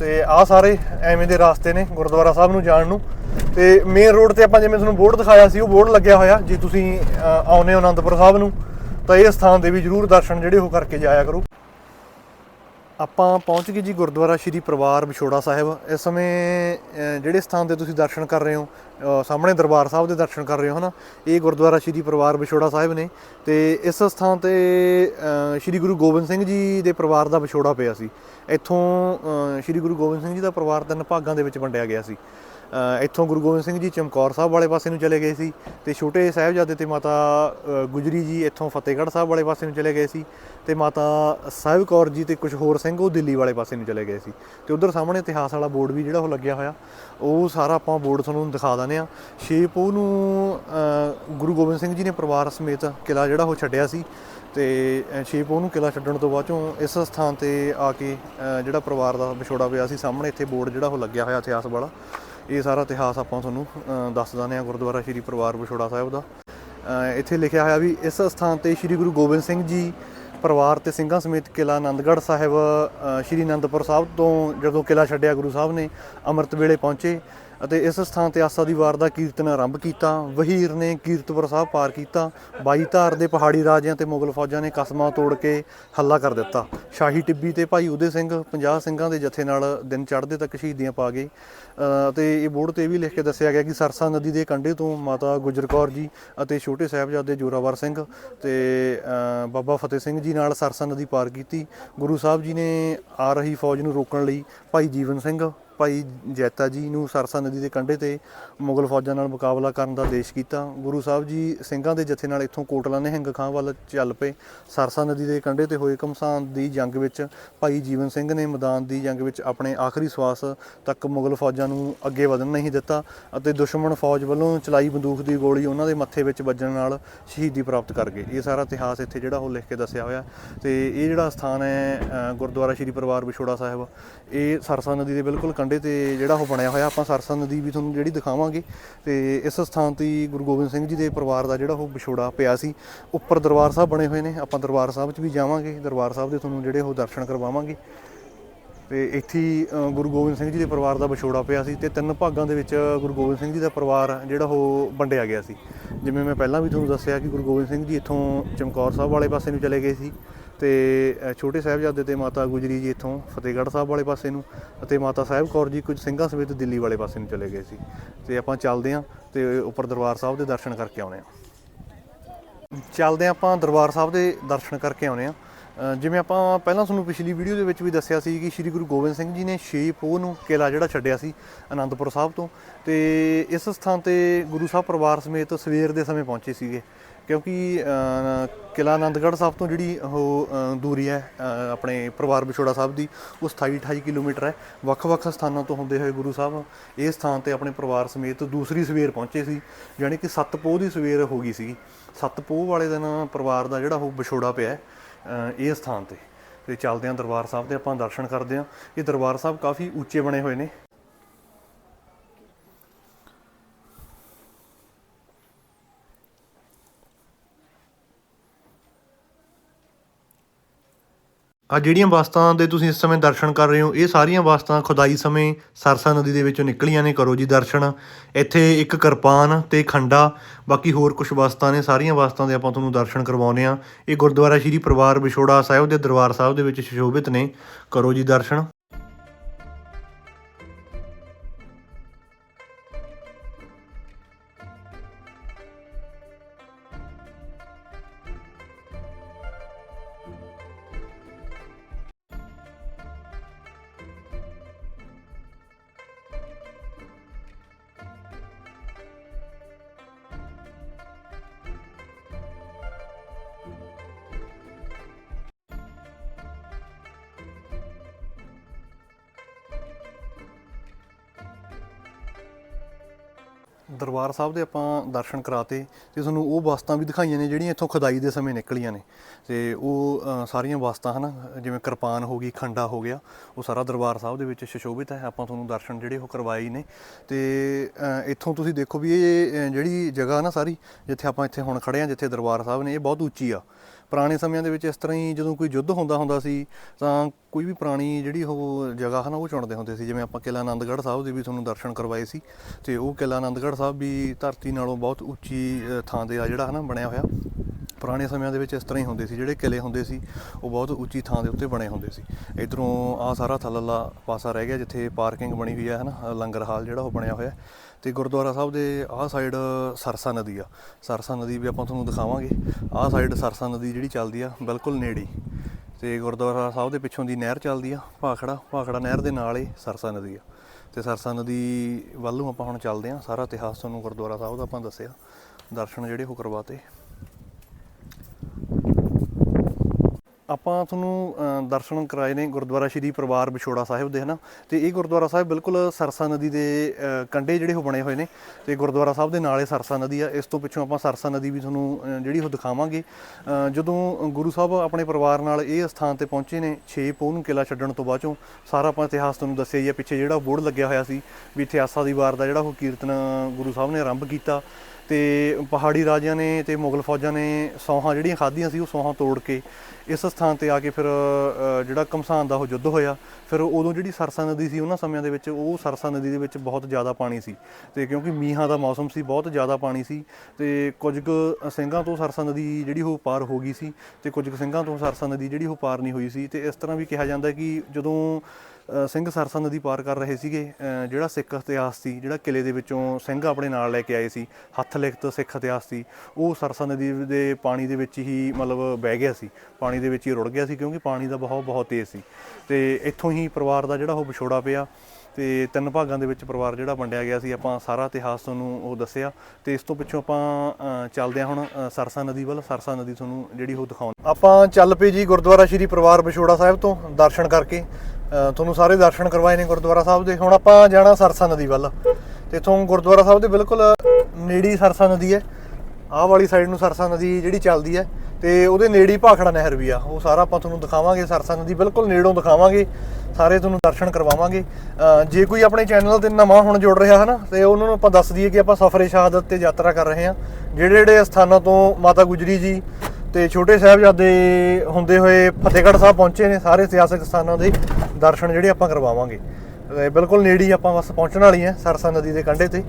ਤੇ ਆਹ ਸਾਰੇ ਐਵੇਂ ਦੇ ਰਾਸਤੇ ਨੇ ਗੁਰਦੁਆਰਾ ਸਾਹਿਬ ਨੂੰ ਜਾਣ ਨੂੰ। ਤੇ ਮੇਨ ਰੋਡ ਤੇ ਆਪਾਂ ਜਿਵੇਂ ਤੁਹਾਨੂੰ ਬੋਰਡ ਦਿਖਾਇਆ ਸੀ ਉਹ ਬੋਰਡ ਲੱਗਿਆ ਹੋਇਆ ਜੇ ਤੁਸੀਂ ਅ, ਆਉਂਦੇ ਹੋ ਅਨੰਦਪੁਰ ਸਾਹਿਬ ਨੂੰ। ਤਾਂ ਇਹ ਸਥਾਨ ਦੇ ਵੀ ਜਰੂਰ ਦਰਸ਼ਨ ਜਿਹੜੇ ਉਹ ਕਰਕੇ ਜਾਇਆ ਕਰੋ। ਆਪਾਂ ਪਹੁੰਚ ਗਏ ਜੀ ਗੁਰਦੁਆਰਾ ਸ਼੍ਰੀ ਪਰਿਵਾਰ ਵਿਛੋੜਾ ਸਾਹਿਬ। ਇਸ ਸਮੇਂ ਜਿਹੜੇ ਸਥਾਨ ਤੇ ਤੁਸੀਂ ਦਰਸ਼ਨ ਕਰ ਰਹੇ ਹੋ ਸਾਹਮਣੇ ਦਰਬਾਰ ਸਾਹਿਬ ਦੇ ਦਰਸ਼ਨ ਕਰ ਰਹੇ ਹੋ, ਹਨਾ? ਇਹ ਗੁਰਦੁਆਰਾ ਸ਼੍ਰੀ ਪਰਿਵਾਰ ਵਿਛੋੜਾ ਸਾਹਿਬ ਨੇ ਤੇ ਇਸ ਸਥਾਨ ਤੇ ਸ਼੍ਰੀ ਗੁਰੂ ਗੋਬਿੰਦ ਸਿੰਘ ਜੀ ਦੇ ਪਰਿਵਾਰ ਦਾ ਵਿਛੋੜਾ ਪਿਆ ਸੀ। ਇੱਥੋਂ ਸ਼੍ਰੀ ਗੁਰੂ ਗੋਬਿੰਦ ਸਿੰਘ ਜੀ ਦਾ ਪਰਿਵਾਰ ਤਿੰਨ ਭਾਗਾਂ ਦੇ ਵਿੱਚ ਵੰਡਿਆ ਗਿਆ ਸੀ। ਇੱਥੋਂ ਗੁਰੂ ਗੋਬਿੰਦ ਸਿੰਘ ਜੀ ਚਮਕੌਰ ਸਾਹਿਬ ਵਾਲੇ ਪਾਸੇ ਨੂੰ ਚਲੇ ਗਏ ਸੀ ਤੇ ਛੋਟੇ ਸਾਹਿਬਜ਼ਾਦੇ ਤੇ ਮਾਤਾ ਗੁਜਰੀ ਜੀ ਇੱਥੋਂ ਫਤਿਹਗੜ੍ਹ ਸਾਹਿਬ ਵਾਲੇ ਪਾਸੇ ਨੂੰ ਚਲੇ ਗਏ ਸੀ ਤੇ ਮਾਤਾ ਸਾਹਿਬ ਕੌਰ ਜੀ ਤੇ ਕੁਝ ਹੋਰ ਸਿੰਘ ਉਹ ਦਿੱਲੀ ਵਾਲੇ ਪਾਸੇ ਨੂੰ ਚਲੇ ਗਏ ਸੀ। ਤੇ ਉਧਰ ਸਾਹਮਣੇ ਇਤਿਹਾਸ ਵਾਲਾ ਬੋਰਡ ਵੀ ਜਿਹੜਾ ਉਹ ਲੱਗਿਆ ਹੋਇਆ ਉਹ ਸਾਰਾ ਆਪਾਂ ਬੋਰਡ ਤੁਹਾਨੂੰ ਦਿਖਾ ਦਿੰਦੇ ਆ ਛੇ ਪੋਹ ਨੂੰ ਗੁਰੂ ਗੋਬਿੰਦ ਸਿੰਘ ਜੀ ਨੇ ਪਰਿਵਾਰ ਸਮੇਤ ਕਿਲਾ ਜਿਹੜਾ ਉਹ ਛੱਡਿਆ ਸੀ ਤੇ ਅ, ਛੇ ਨੂੰ ਕਿਲਾ ਛੱਡਣ ਤੋਂ ਬਾਅਦ ਚੋਂ ਇਸ ਸਥਾਨ ਤੇ ਆ ਕੇ ਜਿਹੜਾ ਪਰਿਵਾਰ ਦਾ ਵਿਛੋੜਾ ਪਿਆ ਸੀ ਸਾਹਮਣੇ ਇੱਥੇ ਬੋਰਡ ਜਿਹੜਾ ਉਹ ਲੱਗਿਆ ਹੋਇਆ ਇਤਿਹਾਸ ਵਾਲਾ। ਇਹ ਸਾਰਾ ਇਤਿਹਾਸ ਆਪਾਂ ਤੁਹਾਨੂੰ ਦੱਸ ਦਿੰਦੇ ਹਾਂ ਗੁਰਦੁਆਰਾ ਸ਼੍ਰੀ ਪਰਿਵਾਰ ਵਿਛੋੜਾ ਸਾਹਿਬ ਦਾ। ਇੱਥੇ ਲਿਖਿਆ ਹੋਇਆ ਵੀ ਇਸ ਸਥਾਨ ਤੇ ਸ਼੍ਰੀ ਗੁਰੂ ਗੋਬਿੰਦ ਸਿੰਘ ਜੀ ਪਰਿਵਾਰ ਤੇ ਸਿੰਘਾਂ ਸਮੇਤ ਕਿਲਾ ਆਨੰਦਗੜ੍ਹ ਸਾਹਿਬ ਸ਼੍ਰੀ ਅਨੰਦਪੁਰ ਸਾਹਿਬ ਤੋਂ ਜਦੋਂ ਕਿਲਾ ਛੱਡਿਆ ਗੁਰੂ ਸਾਹਿਬ ਨੇ, ਅੰਮ੍ਰਿਤ ਵੇਲੇ ਪਹੁੰਚੇ। ਅਤੇ ਇਸ ਸਥਾਨ ਤੇ ਆਸਾ ਦੀ ਵਾਰ ਦਾ ਕੀਰਤਨ ਆਰੰਭ ਕੀਤਾ। ਵਹੀਰ ਨੇ ਕੀਰਤਪੁਰ ਸਾਹਿਬ ਪਾਰ ਕੀਤਾ। ਬਾਈ ਧਾਰ ਦੇ ਪਹਾੜੀ ਰਾਜਿਆਂ ਤੇ ਮੁਗਲ ਫੌਜਾਂ ਨੇ ਕਸਮਾਂ ਤੋੜ ਕੇ ਹੱਲਾ ਕਰ ਦਿੱਤਾ। ਸ਼ਾਹੀ ਟਿੱਬੀ ਤੇ ਭਾਈ ਉਦੇ ਸਿੰਘ 50 ਸਿੰਘਾਂ ਦੇ ਜਥੇ ਨਾਲ ਦਿਨ ਚੜ੍ਹਦੇ ਤੱਕ ਸ਼ਹੀਦੀਆਂ ਪਾ ਗਏ। ਅ, ਤੇ ਇਹ ਬੋਰਡ ਤੇ ਇਹ ਵੀ ਲਿਖ ਕੇ ਦੱਸਿਆ ਗਿਆ ਕਿ ਸਰਸਾ ਨਦੀ ਦੇ ਕੰਢੇ ਤੋਂ ਮਾਤਾ ਗੁਜਰ ਕੌਰ ਜੀ ਅਤੇ ਛੋਟੇ ਸਾਹਿਬਜ਼ਾਦੇ ਜੋਰਾਵਰ ਸਿੰਘ ਤੇ ਬਾਬਾ ਫਤਿਹ ਸਿੰਘ ਜੀ ਨਾਲ ਸਰਸਾ ਨਦੀ ਪਾਰ ਕੀਤੀ। ਗੁਰੂ ਸਾਹਿਬ ਜੀ ਨੇ ਆ ਰਹੀ ਫੌਜ ਨੂੰ ਰੋਕਣ ਲਈ ਭਾਈ ਜੀਵਨ ਸਿੰਘ ਭਾਈ ਜੈਤਾ ਜੀ ਨੂੰ ਸਰਸਾ ਨਦੀ ਦੇ ਕੰਢੇ ਤੇ ਮੁਗਲ ਫੌਜਾਂ ਨਾਲ ਮੁਕਾਬਲਾ ਕਰਨ ਦਾ ਆਦੇਸ਼ ਕੀਤਾ। ਗੁਰੂ ਸਾਹਿਬ ਜੀ ਸਿੰਘਾਂ ਦੇ ਜਥੇ ਨਾਲ ਇੱਥੋਂ ਕੋਟਲਾ ਨਿਹੰਗ ਖਾਂ ਵੱਲ ਚੱਲ ਪਏ। ਸਰਸਾ ਨਦੀ ਦੇ ਕੰਢੇ ਤੇ ਹੋਏ ਘਮਸਾਨ ਦੀ ਜੰਗ ਵਿੱਚ ਭਾਈ ਜੀਵਨ ਸਿੰਘ ਨੇ ਮੈਦਾਨ ਦੀ ਜੰਗ ਵਿੱਚ ਆਪਣੇ ਆਖਰੀ ਸਵਾਸ ਤੱਕ ਮੁਗਲ ਫੌਜਾਂ ਨੂੰ ਅੱਗੇ ਵਧਣ ਨਹੀਂ ਦਿੱਤਾ ਅਤੇ ਦੁਸ਼ਮਣ ਫੌਜ ਵੱਲੋਂ ਚਲਾਈ ਬੰਦੂਕ ਦੀ ਗੋਲੀ ਉਹਨਾਂ ਦੇ ਮੱਥੇ ਵਿੱਚ ਵੱਜਣ ਨਾਲ ਸ਼ਹੀਦੀ ਪ੍ਰਾਪਤ ਕਰ ਗਏ। ਇਹ ਸਾਰਾ ਇਤਿਹਾਸ ਇੱਥੇ ਜਿਹੜਾ ਉਹ ਲਿਖ ਕੇ ਦੱਸਿਆ ਹੋਇਆ। ਤੇ ਇਹ ਜਿਹੜਾ ਸਥਾਨ ਹੈ ਗੁਰਦੁਆਰਾ ਸ਼੍ਰੀ ਪਰਿਵਾਰ ਵਿਛੋੜਾ ਸਾਹਿਬ, ਇਹ ਸਰਸਾ ਨਦੀ ਦੇ ਬਿਲਕੁਲ ਕੰਢੇ ਤੇ ਜਿਹੜਾ ਉਹ ਬਣਿਆ ਹੋਇਆ, ਆਪਾਂ ਸਰਸਾ ਨਦੀ ਵੀ ਤੁਹਾਨੂੰ ਜਿਹੜੀ ਦਿਖਾਵਾਂਗੇ। ਤੇ ਇਸ ਸਥਾਨ ਤੇ ਹੀ ਗੁਰੂ ਗੋਬਿੰਦ ਸਿੰਘ ਜੀ ਦੇ ਪਰਿਵਾਰ ਦਾ ਜਿਹੜਾ ਉਹ ਵਿਛੋੜਾ ਪਿਆ ਸੀ। ਉੱਪਰ ਦਰਬਾਰ ਸਾਹਿਬ ਬਣੇ ਹੋਏ ਨੇ, ਆਪਾਂ ਦਰਬਾਰ ਸਾਹਿਬ 'ਚ ਵੀ ਜਾਵਾਂਗੇ, ਦਰਬਾਰ ਸਾਹਿਬ ਦੇ ਤੁਹਾਨੂੰ ਜਿਹੜੇ ਉਹ ਦਰਸ਼ਨ ਕਰਵਾਵਾਂਗੇ। ਤੇ ਇੱਥੇ ਗੁਰੂ ਗੋਬਿੰਦ ਸਿੰਘ ਜੀ ਦੇ ਪਰਿਵਾਰ ਦਾ ਵਿਛੋੜਾ ਪਿਆ ਸੀ ਤੇ ਤਿੰਨ ਭਾਗਾਂ ਦੇ ਵਿੱਚ ਗੁਰੂ ਗੋਬਿੰਦ ਸਿੰਘ ਜੀ ਦਾ ਪਰਿਵਾਰ ਜਿਹੜਾ ਉਹ ਵੰਡਿਆ ਗਿਆ ਸੀ। ਜਿਵੇਂ ਮੈਂ ਪਹਿਲਾਂ ਵੀ ਤੁਹਾਨੂੰ ਦੱਸਿਆ ਕਿ ਗੁਰੂ ਗੋਬਿੰਦ ਸਿੰਘ ਜੀ ਇੱਥੋਂ ਚਮਕੌਰ ਸਾਹਿਬ ਵਾਲੇ ਪਾਸੇ ਨੂੰ ਚਲੇ ਗਏ ਸੀ। ਤੇ ਛੋਟੇ ਸਾਹਿਬਜ਼ਾਦੇ ਤੇ ਮਾਤਾ ਗੁਜਰੀ ਜੀ ਇੱਥੋਂ ਫਤਿਹਗੜ੍ਹ ਸਾਹਿਬ ਵਾਲੇ ਪਾਸੇ ਨੂੰ ਅਤੇ ਮਾਤਾ ਸਾਹਿਬ ਕੌਰ ਜੀ ਕੁਝ ਸਿੰਘਾਂ ਸਮੇਤ ਦਿੱਲੀ ਵਾਲੇ ਪਾਸੇ ਨੂੰ ਚਲੇ ਗਏ ਸੀ। ਤੇ ਆਪਾਂ ਚੱਲਦੇ ਹਾਂ ਤੇ ਉੱਪਰ ਦਰਬਾਰ ਸਾਹਿਬ ਦੇ ਦਰਸ਼ਨ ਕਰਕੇ ਆਉਣੇ ਆ ਚੱਲਦੇ ਹਾਂ ਆਪਾਂ ਦਰਬਾਰ ਸਾਹਿਬ ਦੇ ਦਰਸ਼ਨ ਕਰਕੇ ਆਉਨੇ ਆ ਜਿਵੇਂ ਆਪਾਂ ਪਹਿਲਾਂ ਤੁਹਾਨੂੰ ਪਿਛਲੀ ਵੀਡੀਓ ਦੇ ਵਿੱਚ ਵੀ ਦੱਸਿਆ ਸੀ ਕਿ ਸ੍ਰੀ ਗੁਰੂ ਗੋਬਿੰਦ ਸਿੰਘ ਜੀ ਨੇ 6 ਪੋਹ ਨੂੰ ਕਿਲਾ ਜਿਹੜਾ ਛੱਡਿਆ ਸੀ ਅਨੰਦਪੁਰ ਸਾਹਿਬ ਤੋਂ। ਤੇ ਇਸ ਸਥਾਨ ਤੇ ਗੁਰੂ ਸਾਹਿਬ ਪਰਿਵਾਰ ਸਮੇਤ ਸਵੇਰ ਦੇ ਸਮੇਂ ਪਹੁੰਚੇ ਸੀਗੇ। ਕਿਉਂਕਿ ਅ, ਕਿਲਾ ਆਨੰਦਗੜ੍ਹ ਸਾਹਿਬ ਤੋਂ ਜਿਹੜੀ ਉਹ ਦੂਰੀ ਹੈ ਆਪਣੇ ਪਰਿਵਾਰ ਵਿਛੋੜਾ ਸਾਹਿਬ ਦੀ ਉਹ 27 28 ਕਿਲੋਮੀਟਰ ਹੈ। ਵੱਖ-ਵੱਖ ਸਥਾਨਾਂ ਤੋਂ ਹੁੰਦੇ ਹੋਏ ਗੁਰੂ ਸਾਹਿਬ ਇਸ ਸਥਾਨ ਤੇ ਆਪਣੇ ਪਰਿਵਾਰ ਸਮੇਤ ਦੂਸਰੀ ਸਵੇਰ ਪਹੁੰਚੇ ਸੀ ਯਾਨੀ ਕਿ ਸੱਤ ਪੋਹ ਦੀ ਸਵੇਰ ਹੋ ਗਈ ਸੀਗੀ। ਸੱਤ ਪੋਹ ਵਾਲੇ ਦਿਨ ਪਰਿਵਾਰ ਦਾ ਜਿਹੜਾ ਉਹ ਵਿਛੋੜਾ ਪਿਆ ਹੈ, ਅ, ਇਹ ਸਥਾਨ ਤੇ। ਤੇ ਚੱਲਦੇ ਹਾਂ ਦਰਬਾਰ ਸਾਹਿਬ ਤੇ ਆਪਾਂ ਦਰਸ਼ਨ ਕਰਦੇ ਹਾਂ। ਇਹ ਦਰਬਾਰ ਸਾਹਿਬ ਕਾਫੀ ਉੱਚੇ ਬਣੇ ਹੋਏ ਨੇ। ਆ ਜਿਹੜੀਆਂ ਵਸਤਾਂ ਦੇ ਤੁਸੀਂ ਇਸ ਸਮੇਂ ਦਰਸ਼ਨ ਕਰ ਰਹੇ ਹੋ, ਇਹ ਸਾਰੀਆਂ ਵਸਤਾਂ ਖੁਦਾਈ ਸਮੇਂ ਸਰਸਾ ਨਦੀ ਦੇ ਵਿੱਚੋਂ ਨਿਕਲੀਆਂ ਨੇ, ਕਰੋ ਜੀ ਦਰਸ਼ਨ। ਇੱਥੇ ਇੱਕ ਕਿਰਪਾਨ ਤੇ ਖੰਡਾ, ਬਾਕੀ ਹੋਰ ਕੁਝ ਵਸਤਾਂ ਨੇ, ਸਾਰੀਆਂ ਵਸਤਾਂ ਦੇ ਆਪਾਂ ਤੁਹਾਨੂੰ ਦਰਸ਼ਨ ਕਰਵਾਉਨੇ ਆ ਇਹ ਗੁਰਦੁਆਰਾ ਸ਼੍ਰੀ ਪਰਿਵਾਰ ਵਿਛੋੜਾ ਸਾਹਿਬ ਦੇ ਦਰਬਾਰ ਸਾਹਿਬ ਦੇ ਵਿੱਚ ਸੁਸ਼ੋਭਿਤ ਨੇ, ਕਰੋ ਜੀ ਦਰਸ਼ਨ। ਦਰਬਾਰ ਸਾਹਿਬ ਦੇ ਆਪਾਂ ਦਰਸ਼ਨ ਕਰਾਤੇ ਤੇ ਤੁਹਾਨੂੰ ਉਹ ਵਸਤਾਂ ਵੀ ਦਿਖਾਈਆਂ ਨੇ ਜਿਹੜੀਆਂ ਇੱਥੋਂ ਖੁਦਾਈ ਦੇ ਸਮੇਂ ਨਿਕਲੀਆਂ ਨੇ। ਤੇ ਉਹ ਸਾਰੀਆਂ ਵਸਤਾਂ ਹਨ, ਜਿਵੇਂ ਕਿਰਪਾਨ ਹੋ ਗਈ, ਖੰਡਾ ਹੋ ਗਿਆ, ਉਹ ਸਾਰਾ ਦਰਬਾਰ ਸਾਹਿਬ ਦੇ ਵਿੱਚ ਸੁਸ਼ੋਭਿਤ ਹੈ। ਆਪਾਂ ਤੁਹਾਨੂੰ ਦਰਸ਼ਨ ਜਿਹੜੇ ਉਹ ਕਰਵਾਏ ਨੇ। ਤੇ ਇੱਥੋਂ ਤੁਸੀਂ ਦੇਖੋ ਵੀ ਇਹ ਜਿਹੜੀ ਜਗ੍ਹਾ ਨਾ ਸਾਰੀ, ਜਿੱਥੇ ਆਪਾਂ ਇੱਥੇ ਹੁਣ ਖੜੇ ਆ ਜਿੱਥੇ ਦਰਬਾਰ ਸਾਹਿਬ ਨੇ, ਇਹ ਬਹੁਤ ਉੱਚੀ ਆ। ਪੁਰਾਣੇ ਸਮਿਆਂ ਦੇ ਵਿੱਚ ਇਸ ਤਰ੍ਹਾਂ ਹੀ ਜਦੋਂ ਕੋਈ ਯੁੱਧ ਹੁੰਦਾ ਹੁੰਦਾ ਸੀ, ਤਾਂ ਕੋਈ ਵੀ ਪੁਰਾਣੀ ਜਿਹੜੀ ਉਹ ਜਗ੍ਹਾ ਹਨ ਉਹ ਚੁਣਦੇ ਹੁੰਦੇ ਸੀ। ਜਿਵੇਂ ਆਪਾਂ ਕਿਲਾ ਆਨੰਦਗੜ੍ਹ ਸਾਹਿਬ ਦੇ ਵੀ ਤੁਹਾਨੂੰ ਦਰਸ਼ਨ ਕਰਵਾਏ ਸੀ ਤੇ ਉਹ ਕਿਲਾ ਆਨੰਦਗੜ੍ਹ ਸਾਹਿਬ ਵੀ ਧਰਤੀ ਨਾਲੋਂ ਬਹੁਤ ਉੱਚੀ ਥਾਂ ਤੇ ਆ ਜਿਹੜਾ ਹਨਾ ਬਣਿਆ ਹੋਇਆ। ਪੁਰਾਣੇ ਸਮਿਆਂ ਦੇ ਵਿੱਚ ਇਸ ਤਰ੍ਹਾਂ ਹੀ ਹੁੰਦੇ ਸੀ, ਜਿਹੜੇ ਕਿਲੇ ਹੁੰਦੇ ਸੀ, ਉਹ ਬਹੁਤ ਉੱਚੀ ਥਾਂ ਦੇ ਉੱਤੇ ਬਣੇ ਹੁੰਦੇ ਸੀ। ਇਧਰੋਂ ਆ ਸਾਰਾ ਥੱਲਲਾ ਪਾਸਾ ਰਹਿ ਗਿਆ, ਜਿੱਥੇ ਪਾਰਕਿੰਗ ਬਣੀ ਹੋਈ ਹੈ ਹਨਾ, ਲੰਗਰ ਹਾਲ ਜਿਹੜਾ ਉਹ ਬਣਿਆ ਹੋਇਆ। ਤੇ ਗੁਰਦੁਆਰਾ ਸਾਹਿਬ ਦੇ ਆਹ ਸਾਈਡ ਸਰਸਾ ਨਦੀ ਆ। ਸਰਸਾ ਨਦੀ ਵੀ ਆਪਾਂ ਤੁਹਾਨੂੰ ਦਿਖਾਵਾਂਗੇ। ਆਹ ਸਾਈਡ ਸਰਸਾ ਨਦੀ ਜਿਹੜੀ ਚੱਲਦੀ ਆ, ਬਿਲਕੁਲ ਨੇੜੇ। ਹੀ। ਤੇ ਗੁਰਦੁਆਰਾ ਸਾਹਿਬ ਦੇ ਪਿੱਛੋਂ ਦੀ ਨਹਿਰ ਚੱਲਦੀ ਆ, ਭਾਖੜਾ। ਭਾਖੜਾ ਨਹਿਰ ਦੇ ਨਾਲ ਹੀ ਸਰਸਾ ਨਦੀ ਆ। ਤੇ ਸਰਸਾ ਨਦੀ ਵੱਲ ਨੂੰ ਆਪਾਂ ਹੁਣ ਚੱਲਦੇ ਆ। ਸਾਰਾ ਇਤਿਹਾਸ ਤੁਹਾਨੂੰ ਗੁਰਦੁਆਰਾ ਸਾਹਿਬ ਦਾ ਆਪਾਂ ਦੱਸਿਆ। ਦਰਸ਼ਨ ਜਿਹੜੇ ਉਹ ਕਰਵਾਤੇ। ਆਪਾਂ ਤੁਹਾਨੂੰ ਦਰਸ਼ਨ ਕਰਾਏ ਨੇ ਗੁਰਦੁਆਰਾ ਸ਼੍ਰੀ ਪਰਿਵਾਰ ਵਿਛੋੜਾ ਸਾਹਿਬ ਦੇ, ਹਨਾ? ਤੇ ਇਹ ਗੁਰਦੁਆਰਾ ਸਾਹਿਬ ਬਿਲਕੁਲ ਸਰਸਾ ਨਦੀ ਦੇ ਕੰਢੇ ਜਿਹੜੇ ਉਹ ਬਣੇ ਹੋਏ ਨੇ। ਤੇ ਗੁਰਦੁਆਰਾ ਸਾਹਿਬ ਦੇ ਨਾਲ ਹੀ ਸਰਸਾ ਨਦੀ ਆ। ਇਸ ਤੋਂ ਪਿੱਛੋਂ ਆਪਾਂ ਸਰਸਾ ਨਦੀ ਵੀ ਤੁਹਾਨੂੰ ਜਿਹੜੀ ਉਹ ਦਿਖਾਵਾਂਗੇ। ਜਦੋਂ ਗੁਰੂ ਸਾਹਿਬ ਆਪਣੇ ਪਰਿਵਾਰ ਨਾਲ ਇਹ ਸਥਾਨ ਤੇ ਪਹੁੰਚੇ ਨੇ 6 ਪੋਹ ਨੂੰ ਕਿਲਾ ਛੱਡਣ ਤੋਂ ਬਾਅਦੋਂ ਸਾਰਾ ਆਪਾਂ ਇਤਿਹਾਸ ਤੁਹਾਨੂੰ ਦੱਸਿਆ ਹੀ ਆ, ਪਿੱਛੇ ਜਿਹੜਾ ਬੋਰਡ ਲੱਗਿਆ ਹੋਇਆ ਸੀ, ਵੀ ਇੱਥੇ ਦੀ ਵਾਰ ਦਾ ਜਿਹੜਾ ਉਹ ਕੀਰਤਨ ਗੁਰੂ ਸਾਹਿਬ ਨੇ ਆਰੰਭ ਕੀਤਾ। ਤੇ ਪਹਾੜੀ ਰਾਜਿਆਂ ਨੇ ਤੇ ਮੁਗਲ ਫੌਜਾਂ ਨੇ ਸੌਹਾਂ ਜਿਹੜੀਆਂ ਖਾਧੀਆਂ ਸੀ ਉਹ ਸੌਹਾਂ ਤੋੜ ਕੇ ਇਸ ਸਥਾਨ ਤੇ ਆ ਕੇ ਫਿਰ ਜਿਹੜਾ ਕਮਸਾਨ ਦਾ ਉਹ ਯੁੱਧ ਹੋਇਆ। ਫਿਰ ਉਦੋਂ ਜਿਹੜੀ ਸਰਸਾ ਨਦੀ ਸੀ ਉਹਨਾਂ ਸਮਿਆਂ ਦੇ ਵਿੱਚ ਉਹ ਸਰਸਾ ਨਦੀ ਦੇ ਵਿੱਚ ਬਹੁਤ ਜ਼ਿਆਦਾ ਪਾਣੀ ਸੀ ਤੇ ਕਿਉਂਕਿ ਮੀਂਹਾਂ ਦਾ ਮੌਸਮ ਸੀ, ਬਹੁਤ ਜ਼ਿਆਦਾ ਪਾਣੀ ਸੀ ਤੇ ਕੁਝ ਕੁ ਸਿੰਘਾਂ ਤੋਂ ਸਰਸਾ ਨਦੀ ਜਿਹੜੀ ਉਹ ਪਾਰ ਹੋ ਗਈ ਸੀ ਤੇ ਕੁਝ ਕੁ ਸਿੰਘਾਂ ਤੋਂ ਸਰਸਾ ਨਦੀ ਜਿਹੜੀ ਉਹ ਪਾਰ ਨਹੀਂ ਹੋਈ ਸੀ ਤੇ ਇਸ ਤਰ੍ਹਾਂ ਵੀ ਕਿਹਾ ਜਾਂਦਾ ਕਿ ਜਦੋਂ ਸਿੰਘ ਸਰਸਾ ਨਦੀ ਪਾਰ ਕਰ ਰਹੇ ਸੀਗੇ। ਜਿਹੜਾ ਸਿੱਖ ਇਤਿਹਾਸ ਸੀ, ਜਿਹੜਾ ਕਿਲੇ ਦੇ ਵਿੱਚੋਂ ਸਿੰਘ ਆਪਣੇ ਨਾਲ ਲੈ ਕੇ ਆਏ ਸੀ ਹੱਥ ਲਿਖਤ ਸਿੱਖ ਇਤਿਹਾਸ ਸੀ, ਉਹ ਸਰਸਾ ਨਦੀ ਦੇ ਪਾਣੀ ਦੇ ਵਿੱਚ ਹੀ ਮਤਲਬ ਬਹਿ ਗਿਆ ਸੀ। ਪਾਣੀ ਦੇ ਵਿੱਚ ਹੀ ਰੁੜ ਗਿਆ ਸੀ ਕਿਉਂਕਿ ਪਾਣੀ ਦਾ ਬਹਾਅ ਬਹੁਤ ਤੇਜ਼ ਸੀ। ਤੇ ਇੱਥੋਂ ਹੀ ਪਰਿਵਾਰ ਦਾ ਜਿਹੜਾ ਉਹ ਵਿਛੋੜਾ ਪਿਆ ਤੇ ਤਿੰਨ ਭਾਗਾਂ ਦੇ ਵਿੱਚ ਪਰਿਵਾਰ ਜਿਹੜਾ ਵੰਡਿਆ ਗਿਆ ਸੀ। ਆਪਾਂ ਸਾਰਾ ਇਤਿਹਾਸ ਤੁਹਾਨੂੰ ਉਹ ਦੱਸਿਆ ਤੇ ਇਸ ਤੋਂ ਪਿੱਛੋਂ ਆਪਾਂ ਚੱਲਦੇ ਹਾਂ ਹੁਣ ਸਰਸਾ ਨਦੀ ਵੱਲ। ਸਰਸਾ ਨਦੀ ਤੁਹਾਨੂੰ ਜਿਹੜੀ ਉਹ ਦਿਖਾਉਣ। ਆਪਾਂ ਚੱਲ ਪਏ ਜੀ ਗੁਰਦੁਆਰਾ ਸ਼੍ਰੀ ਪਰਿਵਾਰ ਵਿਛੋੜਾ ਸਾਹਿਬ ਤੋਂ ਦਰਸ਼ਨ ਕਰਕੇ। ਤੁਹਾਨੂੰ ਸਾਰੇ ਦਰਸ਼ਨ ਕਰਵਾਏ ਨੇ ਗੁਰਦੁਆਰਾ ਸਾਹਿਬ ਦੇ। ਹੁਣ ਆਪਾਂ ਜਾਣਾ ਸਰਸਾ ਨਦੀ ਵੱਲ। ਤੇ ਇਥੋਂ ਗੁਰਦੁਆਰਾ ਸਾਹਿਬ ਦੇ ਬਿਲਕੁਲ ਨੇੜੇ ਸਰਸਾ ਨਦੀ ਹੈ। ਆਹ ਵਾਲੀ ਸਾਈਡ ਨੂੰ ਸਰਸਾ ਨਦੀ ਜਿਹੜੀ ਚੱਲਦੀ ਹੈ। ਤੇ ਉਹਦੇ ਨੇੜੇ ਭਾਖੜਾ ਨਹਿਰ ਵੀ ਆ। ਉਹ ਸਾਰਾ ਆਪਾਂ ਤੁਹਾਨੂੰ ਦਿਖਾਵਾਂਗੇ। ਸਰਸਾ ਨਦੀ ਬਿਲਕੁਲ ਨੇੜੋਂ ਦਿਖਾਵਾਂਗੇ। ਸਾਰੇ ਤੁਹਾਨੂੰ ਦਰਸ਼ਨ ਕਰਵਾਵਾਂਗੇ। ਜੇ ਕੋਈ ਆਪਣੇ ਚੈਨਲ ਤੇ ਨਵਾਂ ਹੁਣ ਜੁੜ ਰਿਹਾ ਹੈ ਨਾ, ਤੇ ਉਹਨਾਂ ਨੂੰ ਆਪਾਂ ਦੱਸ ਦਈਏ ਕਿ ਆਪਾਂ ਸਫਰੇ ਸ਼ਹਾਦਤ ਤੇ ਯਾਤਰਾ ਕਰ ਰਹੇ ਹਾਂ। ਜਿਹੜੇ ਜਿਹੜੇ ਸਥਾਨਾਂ ਤੋਂ ਮਾਤਾ ਗੁਜਰੀ ਜੀ ਤੇ ਛੋਟੇ ਸਾਹਿਬਜ਼ਾਦੇ ਹੁੰਦੇ ਹੋਏ ਫਤਿਹਗੜ੍ਹ ਸਾਹਿਬ ਪਹੁੰਚੇ ਨੇ, ਸਾਰੇ ਇਤਿਹਾਸਕ ਸਥਾਨਾਂ ਦੇ। ਦਰਸ਼ਨ ਜਿਹੜੇ ਆਪਾਂ ਕਰਵਾਵਾਂਗੇ। ਬਿਲਕੁਲ ਨੇੜੇ ਹੀ ਆਪਾਂ ਬਸ ਪਹੁੰਚਣ ਵਾਲੀ ਹੈ ਸਰਸਾ ਨਦੀ ਦੇ ਕੰਢੇ ਤੇ।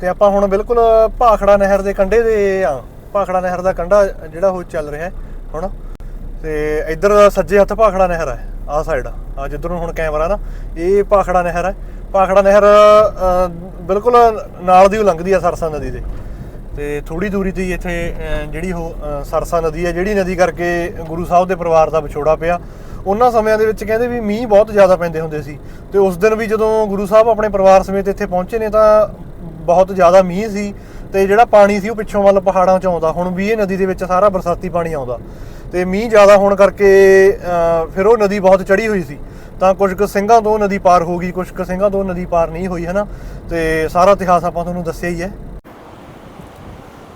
ਤੇ ਆਪਾਂ ਹੁਣ ਬਿਲਕੁਲ ਭਾਖੜਾ ਨਹਿਰ ਦੇ ਕੰਢੇ ਤੇ ਆ ਭਾਖੜਾ ਨਹਿਰ ਦਾ ਕੰਢਾ ਜਿਹੜਾ ਉਹ ਚੱਲ ਰਿਹਾ ਹੈ ਹੁਣ। ਤੇ ਇੱਧਰ ਸੱਜੇ ਹੱਥ ਭਾਖੜਾ ਨਹਿਰ ਹੈ ਆਹ ਸਾਈਡ ਆ ਜਿੱਧਰ ਨੂੰ ਹੁਣ ਕੈਮਰਾ ਨਾ ਇਹ ਭਾਖੜਾ ਨਹਿਰ ਹੈ। ਭਾਖੜਾ ਨਹਿਰ ਅ, ਬਿਲਕੁਲ ਨਾਲ ਦੀ ਉਹ ਲੰਘਦੀ ਆ ਸਰਸਾ ਨਦੀ ਦੇ। ਤੇ ਥੋੜੀ ਦੂਰੀ ਤੇ ਹੀ ਇੱਥੇ ਜਿਹੜੀ ਉਹ ਸਰਸਾ ਨਦੀ ਹੈ, ਜਿਹੜੀ ਨਦੀ ਕਰਕੇ ਗੁਰੂ ਸਾਹਿਬ ਦੇ ਪਰਿਵਾਰ ਦਾ ਵਿਛੋੜਾ ਪਿਆ। ਉਹਨਾਂ ਸਮਿਆਂ ਦੇ ਵਿੱਚ ਕਹਿੰਦੇ ਵੀ ਮੀਂਹ ਬਹੁਤ ਜ਼ਿਆਦਾ ਪੈਂਦੇ ਹੁੰਦੇ ਸੀ। ਤੇ ਉਸ ਦਿਨ ਵੀ ਜਦੋਂ ਗੁਰੂ ਸਾਹਿਬ ਆਪਣੇ ਪਰਿਵਾਰ ਸਮੇਤ ਇੱਥੇ ਪਹੁੰਚੇ ਨੇ ਤਾਂ ਬਹੁਤ ਜ਼ਿਆਦਾ ਮੀਂਹ ਸੀ ਤੇ ਜਿਹੜਾ ਪਾਣੀ ਸੀ ਉਹ ਪਿੱਛੋਂ ਵੱਲ ਪਹਾੜਾਂ ਚ ਆਉਂਦਾ। ਹੁਣ ਵੀ ਇਹ ਨਦੀ ਦੇ ਵਿੱਚ ਸਾਰਾ ਬਰਸਾਤੀ ਪਾਣੀ ਆਉਂਦਾ। ਤੇ ਮੀਂਹ ਜ਼ਿਆਦਾ ਹੋਣ ਕਰਕੇ ਫਿਰ ਉਹ ਨਦੀ ਬਹੁਤ ਚੜੀ ਹੋਈ ਸੀ। ਤਾਂ ਕੁਝ ਕੁ ਸਿੰਘਾਂ ਤੋਂ ਨਦੀ ਪਾਰ ਹੋ ਗਈ, ਕੁਝ ਕੁ ਸਿੰਘਾਂ ਤੋਂ ਨਦੀ ਪਾਰ ਨਹੀਂ ਹੋਈ ਹੈ ਨਾ ਤੇ ਸਾਰਾ ਇਤਿਹਾਸ ਆਪਾਂ ਤੁਹਾਨੂੰ ਦੱਸਿਆ ਹੀ ਹੈ।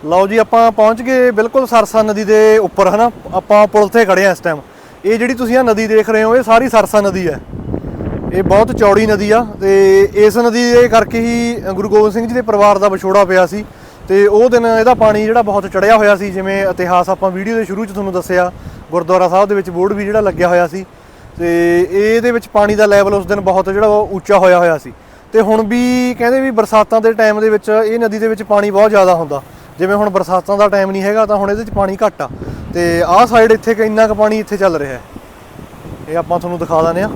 ਲਓ ਜੀ, ਆਪਾਂ ਪਹੁੰਚ ਗਏ ਬਿਲਕੁਲ ਸਰਸਾ ਨਦੀ ਦੇ ਉੱਪਰ, ਹਨਾ? ਆਪਾਂ ਪੁਲ ਤੇ ਖੜੇ ਆ ਇਸ ਟਾਈਮ ਇਹ ਜਿਹੜੀ ਤੁਸੀਂ ਆ ਨਦੀ ਦੇਖ ਰਹੇ ਹੋ, ਇਹ ਸਾਰੀ ਸਰਸਾ ਨਦੀ ਹੈ। ਇਹ ਬਹੁਤ ਚੌੜੀ ਨਦੀ ਆ ਤੇ ਇਸ ਨਦੀ ਦੇ ਕਰਕੇ ਹੀ ਗੁਰੂ ਗੋਬਿੰਦ ਸਿੰਘ ਜੀ ਦੇ ਪਰਿਵਾਰ ਦਾ ਵਿਛੋੜਾ ਪਿਆ ਸੀ ਤੇ ਉਹ ਦਿਨ ਇਹਦਾ ਪਾਣੀ ਜਿਹੜਾ ਬਹੁਤ ਚੜਿਆ ਹੋਇਆ ਸੀ, ਜਿਵੇਂ ਇਤਿਹਾਸ ਆਪਾਂ ਵੀਡੀਓ ਦੇ ਸ਼ੁਰੂ 'ਚ ਤੁਹਾਨੂੰ ਦੱਸਿਆ, ਗੁਰਦੁਆਰਾ ਸਾਹਿਬ ਦੇ ਵਿੱਚ ਬੋਰਡ ਵੀ ਜਿਹੜਾ ਲੱਗਿਆ ਹੋਇਆ ਸੀ ਤੇ ਇਹਦੇ ਵਿੱਚ ਪਾਣੀ ਦਾ ਲੈਵਲ ਉਸ ਦਿਨ ਬਹੁਤ ਜਿਹੜਾ ਉਹ ਉੱਚਾ ਹੋਇਆ ਹੋਇਆ ਸੀ। ਤੇ ਹੁਣ ਵੀ ਕਹਿੰਦੇ ਵੀ ਬਰਸਾਤਾਂ ਦੇ ਟਾਈਮ ਦੇ ਵਿੱਚ ਇਹ ਨਦੀ ਦੇ ਵਿੱਚ ਪਾਣੀ ਬਹੁਤ ਜ਼ਿਆਦਾ ਹੁੰਦਾ। ਜਿਵੇਂ ਹੁਣ ਬਰਸਾਤਾਂ ਦਾ ਟਾਈਮ ਨਹੀਂ ਹੈਗਾ ਤਾਂ ਹੁਣ ਇਹਦੇ 'ਚ ਪਾਣੀ ਘੱਟ ਆ। ਤੇ ਆਹ ਸਾਈਡ ਇੱਥੇ ਕਿ ਇੰਨਾ ਕੁ ਪਾਣੀ ਇੱਥੇ ਚੱਲ ਰਿਹਾ ਇਹ ਆਪਾਂ ਤੁਹਾਨੂੰ ਦਿਖਾ ਦਿੰਦੇ ਆ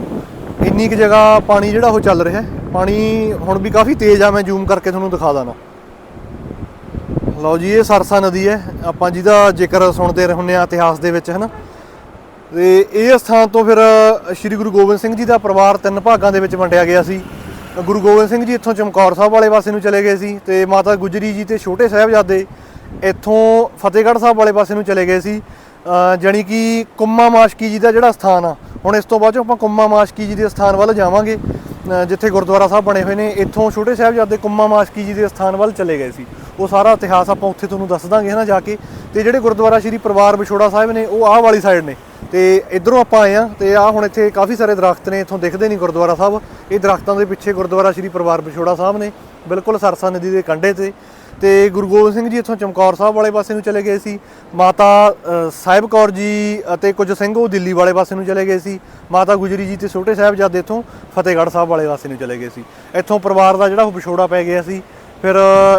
ਇੰਨੀ ਕੁ ਜਗ੍ਹਾ ਪਾਣੀ ਜਿਹੜਾ ਉਹ ਚੱਲ ਰਿਹਾ ਪਾਣੀ ਹੁਣ ਵੀ ਕਾਫੀ ਤੇਜ਼ ਆ, ਮੈਂ ਜ਼ੂਮ ਕਰਕੇ ਤੁਹਾਨੂੰ ਦਿਖਾ ਦਾਂ ਲਓ ਜੀ, ਇਹ ਸਰਸਾ ਨਦੀ ਹੈ। ਆਪਾਂ ਜਿਹਦਾ ਜ਼ਿਕਰ ਸੁਣਦੇ ਰਹਿੰਦੇ ਆ ਇਤਿਹਾਸ ਦੇ ਵਿੱਚ, ਹਨਾ। ਤੇ ਇਹ ਸਥਾਨ ਤੋਂ ਫਿਰ ਸ੍ਰੀ ਗੁਰੂ ਗੋਬਿੰਦ ਸਿੰਘ ਜੀ ਦਾ ਪਰਿਵਾਰ ਤਿੰਨ ਭਾਗਾਂ ਦੇ ਵਿੱਚ ਵੰਡਿਆ ਗਿਆ ਸੀ। ਗੁਰੂ ਗੋਬਿੰਦ ਸਿੰਘ ਜੀ ਇੱਥੋਂ ਚਮਕੌਰ ਸਾਹਿਬ ਵਾਲੇ ਪਾਸੇ ਨੂੰ ਚਲੇ ਗਏ ਸੀ ਤੇ ਮਾਤਾ ਗੁਜਰੀ ਜੀ ਤੇ ਛੋਟੇ ਸਾਹਿਬਜ਼ਾਦੇ ਇੱਥੋਂ ਫਤਿਹਗੜ੍ਹ ਸਾਹਿਬ ਵਾਲੇ ਪਾਸੇ ਨੂੰ ਚਲੇ ਗਏ ਸੀ। ਅ, ਜਾਣੀ ਕਿ ਕੁੰਮਾ ਮਾਸ਼ਕੀ ਜੀ ਦਾ ਜਿਹੜਾ ਸਥਾਨ ਆ ਹੁਣ ਇਸ ਤੋਂ ਬਾਅਦ 'ਚੋਂ ਆਪਾਂ ਕੁੰਮਾ ਮਾਸ਼ਕੀ ਜੀ ਦੇ ਸਥਾਨ ਵੱਲ ਜਾਵਾਂਗੇ ਜਿੱਥੇ ਗੁਰਦੁਆਰਾ ਸਾਹਿਬ ਬਣੇ ਹੋਏ ਨੇ ਇੱਥੋਂ ਛੋਟੇ ਸਾਹਿਬਜ਼ਾਦੇ ਕੁੰਮਾ ਮਾਸ਼ਕੀ ਜੀ ਦੇ ਸਥਾਨ ਵੱਲ ਚਲੇ ਗਏ ਸੀ। ਉਹ ਸਾਰਾ ਇਤਿਹਾਸ ਆਪਾਂ ਉੱਥੇ ਤੁਹਾਨੂੰ ਦੱਸ ਦਾਂਗੇ ਹਨਾ ਜਾ ਕੇ। ਤੇ ਜਿਹੜੇ ਗੁਰਦੁਆਰਾ ਸ਼੍ਰੀ ਪਰਿਵਾਰ ਵਿਛੋੜਾ ਸਾਹਿਬ ਨੇ, ਉਹ ਆਹ ਵਾਲੀ ਸਾਈਡ ਨੇ। ਤੇ ਇਧਰੋਂ ਆਪਾਂ ਆਏ ਆ ਤੇ ਆਹ ਹੁਣ ਇੱਥੇ ਕਾਫੀ ਸਾਰੇ ਦਰਖਤ ਨੇ, ਇੱਥੋਂ ਦਿਖਦੇ ਨਹੀਂ ਗੁਰਦੁਆਰਾ ਸਾਹਿਬ। ਇਹ ਦਰਖਤਾਂ ਦੇ ਪਿੱਛੇ ਗੁਰਦੁਆਰਾ ਸ਼੍ਰੀ ਪਰਿਵਾਰ ਵਿਛੋੜਾ ਸਾਹਿਬ ਨੇ, ਬਿਲਕੁਲ ਸਰਸਾ ਨਦੀ ਦੇ ਕੰਢੇ ਤੇ। ਤੇ ਗੁਰੂ ਗੋਬਿੰਦ ਸਿੰਘ ਜੀ ਇੱਥੋਂ ਚਮਕੌਰ ਸਾਹਿਬ ਵਾਲੇ ਪਾਸੇ ਨੂੰ ਚਲੇ ਗਏ ਸੀ। ਮਾਤਾ ਸਾਹਿਬ ਕੌਰ ਜੀ ਅਤੇ ਕੁਝ ਸਿੰਘ ਉਹ ਦਿੱਲੀ ਵਾਲੇ ਪਾਸੇ ਨੂੰ ਚਲੇ ਗਏ ਸੀ। ਮਾਤਾ ਗੁਜਰੀ ਜੀ ਤੇ ਛੋਟੇ ਸਾਹਿਬਜ਼ਾਦੇ ਇੱਥੋਂ ਫਤਿਹਗੜ੍ਹ ਸਾਹਿਬ ਵਾਲੇ ਪਾਸੇ ਨੂੰ ਚਲੇ ਗਏ ਸੀ। ਇੱਥੋਂ ਪਰਿਵਾਰ ਦਾ ਜਿਹੜਾ ਉਹ ਵਿਛੋੜਾ ਪੈ ਗਿਆ ਸੀ। ਫਿਰ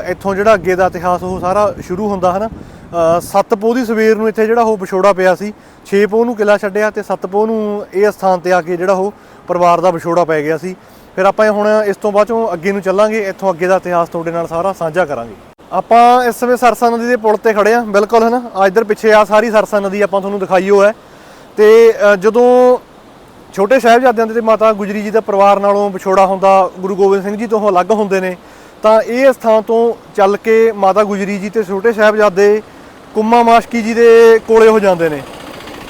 ਇੱਥੋਂ ਜਿਹੜਾ ਅੱਗੇ ਦਾ ਇਤਿਹਾਸ ਉਹ ਸਾਰਾ ਸ਼ੁਰੂ ਹੁੰਦਾ ਹਨਾ। ਅ, ਸੱਤ ਪੋਹ ਦੀ ਸਵੇਰ ਨੂੰ ਇੱਥੇ ਜਿਹੜਾ ਉਹ ਵਿਛੋੜਾ ਪਿਆ ਸੀ। 6 ਪੋਹ ਨੂੰ ਕਿਲਾ ਛੱਡਿਆ ਤੇ ਸੱਤ ਪੋਹ ਨੂੰ ਇਹ ਸਥਾਨ ਤੇ ਆ ਕੇ ਜਿਹੜਾ ਉਹ ਪਰਿਵਾਰ ਦਾ ਵਿਛੋੜਾ ਪੈ ਗਿਆ ਸੀ। ਫਿਰ ਆਪਾਂ ਹੁਣ ਇਸ ਤੋਂ ਬਾਅਦ ਚੋਂ ਅੱਗੇ ਨੂੰ ਚੱਲਾਂਗੇ ਇੱਥੋਂ ਅੱਗੇ ਦਾ ਇਤਿਹਾਸ ਤੁਹਾਡੇ ਨਾਲ ਸਾਰਾ ਸਾਂਝਾ ਕਰਾਂਗੇ। ਆਪਾਂ ਇਸ ਸਮੇਂ ਸਰਸਾ ਨਦੀ ਦੇ ਪੁਲ ਤੇ ਖੜੇ ਆ ਬਿਲਕੁਲ ਹਨਾ। ਆ ਇੱਧਰ ਪਿੱਛੇ ਆ ਸਾਰੀ ਸਰਸਾ ਨਦੀ ਆਪਾਂ ਤੁਹਾਨੂੰ ਦਿਖਾਈ ਹੋ। ਹੈ ਤੇ ਜਦੋਂ ਛੋਟੇ ਸਾਹਿਬਜ਼ਾਦਿਆਂ ਦੇ ਤੇ ਮਾਤਾ ਗੁਜਰੀ ਜੀ ਦਾ ਪਰਿਵਾਰ ਨਾਲੋਂ ਵਿਛੋੜਾ ਹੁੰਦਾ ਗੁਰੂ ਗੋਬਿੰਦ ਸਿੰਘ ਜੀ ਤੋਂ ਉਹ ਅਲੱਗ ਹੁੰਦੇ ਨੇ। ਤਾਂ ਇਹ ਸਥਾਨ ਤੋਂ ਚੱਲ ਕੇ ਮਾਤਾ ਗੁਜਰੀ ਜੀ ਤੇ ਛੋਟੇ ਸਾਹਿਬਜ਼ਾਦੇ ਕੁੰਮਾ ਮਾਸ਼ਕੀ ਜੀ ਦੇ ਕੋਲੇ ਹੋ ਜਾਂਦੇ ਨੇ।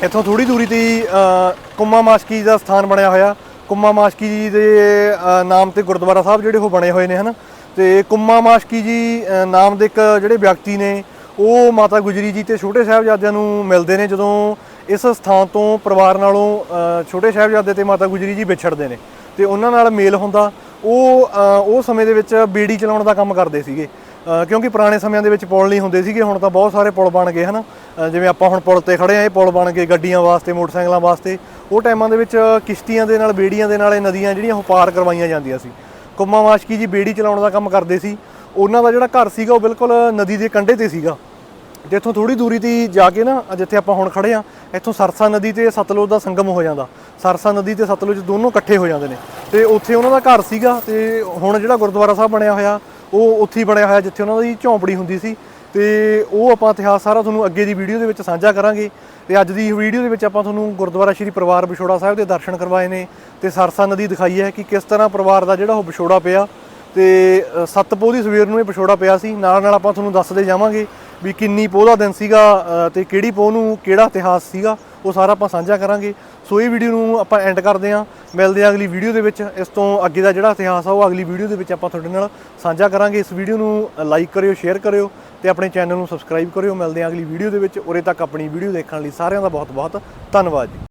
ਇੱਥੋਂ ਥੋੜੀ ਦੂਰੀ ਤੇ ਹੀ, ਅ, ਕੁੰਮਾ ਮਾਸ਼ਕੀ ਦਾ ਸਥਾਨ ਬਣਿਆ ਹੋਇਆ। ਕੁੰਮਾ ਮਾਸ਼ਕੀ ਜੀ ਦੇ ਨਾਮ ਤੇ ਗੁਰਦੁਆਰਾ ਸਾਹਿਬ ਜਿਹੜੇ ਉਹ ਬਣੇ ਹੋਏ ਨੇ ਹਨ? ਤੇ ਕੁੰਮਾ ਮਾਸ਼ਕੀ ਜੀ ਨਾਮ ਦੇ ਇੱਕ ਜਿਹੜੇ ਵਿਅਕਤੀ ਨੇ ਉਹ ਮਾਤਾ ਗੁਜਰੀ ਜੀ ਤੇ ਛੋਟੇ ਸਾਹਿਬਜ਼ਾਦਿਆਂ ਨੂੰ ਮਿਲਦੇ ਨੇ ਜਦੋਂ ਇਸ ਸਥਾਨ ਤੋਂ ਪਰਿਵਾਰ ਨਾਲੋਂ ਛੋਟੇ ਸਾਹਿਬਜ਼ਾਦੇ ਤੇ ਮਾਤਾ ਗੁਜਰੀ ਜੀ ਵਿਛੜਦੇ ਨੇ। ਤੇ ਉਹਨਾਂ ਨਾਲ ਮੇਲ ਹੁੰਦਾ। ਉਹ ਉਹ ਸਮੇਂ ਦੇ ਵਿੱਚ ਬੀੜੀ ਚਲਾਉਣ ਦਾ ਕੰਮ ਕਰਦੇ ਸੀਗੇ। ਕਿਉਂਕਿ ਪੁਰਾਣੇ ਸਮਿਆਂ ਦੇ ਵਿੱਚ ਪੁਲ ਨਹੀਂ ਹੁੰਦੇ ਸੀਗੇ ਹੁਣ ਤਾਂ ਬਹੁਤ ਸਾਰੇ ਪੁਲ ਬਣ ਗਏ ਹਨ। ਅ, ਜਿਵੇਂ ਆਪਾਂ ਹੁਣ ਪੁਲ ਤੇ ਖੜੇ ਆ ਇਹ ਪੁਲ ਬਣ ਗਏ ਗੱਡੀਆਂ ਵਾਸਤੇ ਮੋਟਰਸਾਈਕਲਾਂ ਵਾਸਤੇ। ਉਹ ਟਾਈਮਾਂ ਦੇ ਵਿੱਚ ਕਿਸ਼ਤੀਆਂ ਦੇ ਨਾਲ ਬੇੜੀਆਂ ਦੇ ਨਾਲ ਇਹ ਨਦੀਆਂ ਜਿਹੜੀਆਂ ਉਹ ਪਾਰ ਕਰਵਾਈਆਂ ਜਾਂਦੀਆਂ ਸੀ। ਕੁੰਮਾ ਮਾਸ਼ਕੀ ਜੀ ਬੇੜੀ ਚਲਾਉਣ ਦਾ ਕੰਮ ਕਰਦੇ ਸੀ। ਉਹਨਾਂ ਦਾ ਜਿਹੜਾ ਘਰ ਸੀਗਾ ਉਹ ਬਿਲਕੁਲ ਨਦੀ ਦੇ ਕੰਢੇ ਤੇ ਸੀਗਾ। ਜਿੱਥੋਂ ਇੱਥੋਂ ਥੋੜੀ ਦੂਰੀ ਤੇ ਜਾ ਕੇ ਨਾ ਜਿੱਥੇ ਆਪਾਂ ਹੁਣ ਖੜੇ ਆ ਇੱਥੋਂ ਸਰਸਾ ਨਦੀ ਤੇ ਸਤਲੁਜ ਦਾ ਸੰਗਮ ਹੋ ਜਾਂਦਾ। ਸਰਸਾ ਨਦੀ ਤੇ ਸਤਲੁਜ ਦੋਨੋਂ ਇਕੱਠੇ ਹੋ ਜਾਂਦੇ ਨੇ। ਤੇ ਉੱਥੇ ਉਹਨਾਂ ਦਾ ਘਰ ਸੀਗਾ ਤੇ ਹੁਣ ਜਿਹੜਾ ਗੁਰਦੁਆਰਾ ਸਾਹਿਬ ਬਣਿਆ ਹੋਇਆ ਉਹ ਉੱਥੇ ਹੀ ਬਣਿਆ ਹੋਇਆ ਜਿੱਥੇ ਉਹਨਾਂ ਦੀ ਝੌਂਪੜੀ ਹੁੰਦੀ ਸੀ। ਤੇ ਉਹ ਆਪਾਂ ਇਤਿਹਾਸ ਸਾਰਾ ਤੁਹਾਨੂੰ ਅੱਗੇ ਦੀ ਵੀਡੀਓ ਦੇ ਵਿੱਚ ਸਾਂਝਾ ਕਰਾਂਗੇ। ਤੇ ਅੱਜ ਦੀ ਵੀਡੀਓ ਦੇ ਵਿੱਚ ਆਪਾਂ ਤੁਹਾਨੂੰ ਗੁਰਦੁਆਰਾ ਸ਼੍ਰੀ ਪਰਿਵਾਰ ਵਿਛੋੜਾ ਸਾਹਿਬ ਦੇ ਦਰਸ਼ਨ ਕਰਵਾਏ ਨੇ ਤੇ ਸਰਸਾ ਨਦੀ ਦਿਖਾਈ ਹੈ ਕਿ ਕਿਸ ਤਰ੍ਹਾਂ ਪਰਿਵਾਰ ਦਾ ਜਿਹੜਾ ਉਹ ਵਿਛੋੜਾ ਪਿਆ। ਤੇ ਅ, ਸੱਤ ਪੋਹ ਦੀ ਸਵੇਰ ਨੂੰ ਇਹ ਵਿਛੋੜਾ ਪਿਆ ਸੀ। ਨਾਲ ਨਾਲ ਆਪਾਂ ਤੁਹਾਨੂੰ ਦੱਸਦੇ ਜਾਵਾਂਗੇ ਵੀ ਕਿੰਨੀ ਪੋਹ ਦਾ ਦਿਨ ਸੀਗਾ ਅ, ਤੇ ਕਿਹੜੀ ਪੋਹ ਨੂੰ ਕਿਹੜਾ ਇਤਿਹਾਸ ਸੀਗਾ ਉਹ ਸਾਰਾ ਆਪਾਂ ਸਾਂਝਾ ਕਰਾਂਗੇ। ਸੋ ਇਹ ਵੀਡੀਓ ਨੂੰ ਆਪਾਂ ਐਂਡ ਕਰਦੇ ਹਾਂ। ਮਿਲਦੇ ਹਾਂ ਅਗਲੀ ਵੀਡੀਓ ਦੇ ਵਿੱਚ। ਇਸ ਤੋਂ ਅੱਗੇ ਦਾ ਜਿਹੜਾ ਇਤਿਹਾਸ ਆ ਉਹ ਅਗਲੀ ਵੀਡੀਓ ਦੇ ਵਿੱਚ ਆਪਾਂ ਤੁਹਾਡੇ ਨਾਲ ਸਾਂਝਾ ਕਰਾਂਗੇ। ਇਸ ਵੀਡੀਓ ਨੂੰ ਲਾਈਕ ਕਰਿਓ ਸ਼ੇਅਰ ਕਰਿਓ ਤੇ ਆਪਣੇ ਚੈਨਲ ਨੂੰ ਸਬਸਕ੍ਰਾਈਬ ਕਰਿਓ। ਮਿਲਦੇ ਹਾਂ ਅਗਲੀ ਵੀਡੀਓ ਦੇ ਵਿੱਚ। ਉਰੇ ਤੱਕ ਆਪਣੀ ਵੀਡੀਓ ਦੇਖਣ ਲਈ ਸਾਰਿਆਂ ਦਾ ਬਹੁਤ ਬਹੁਤ ਧੰਨਵਾਦ ਜੀ।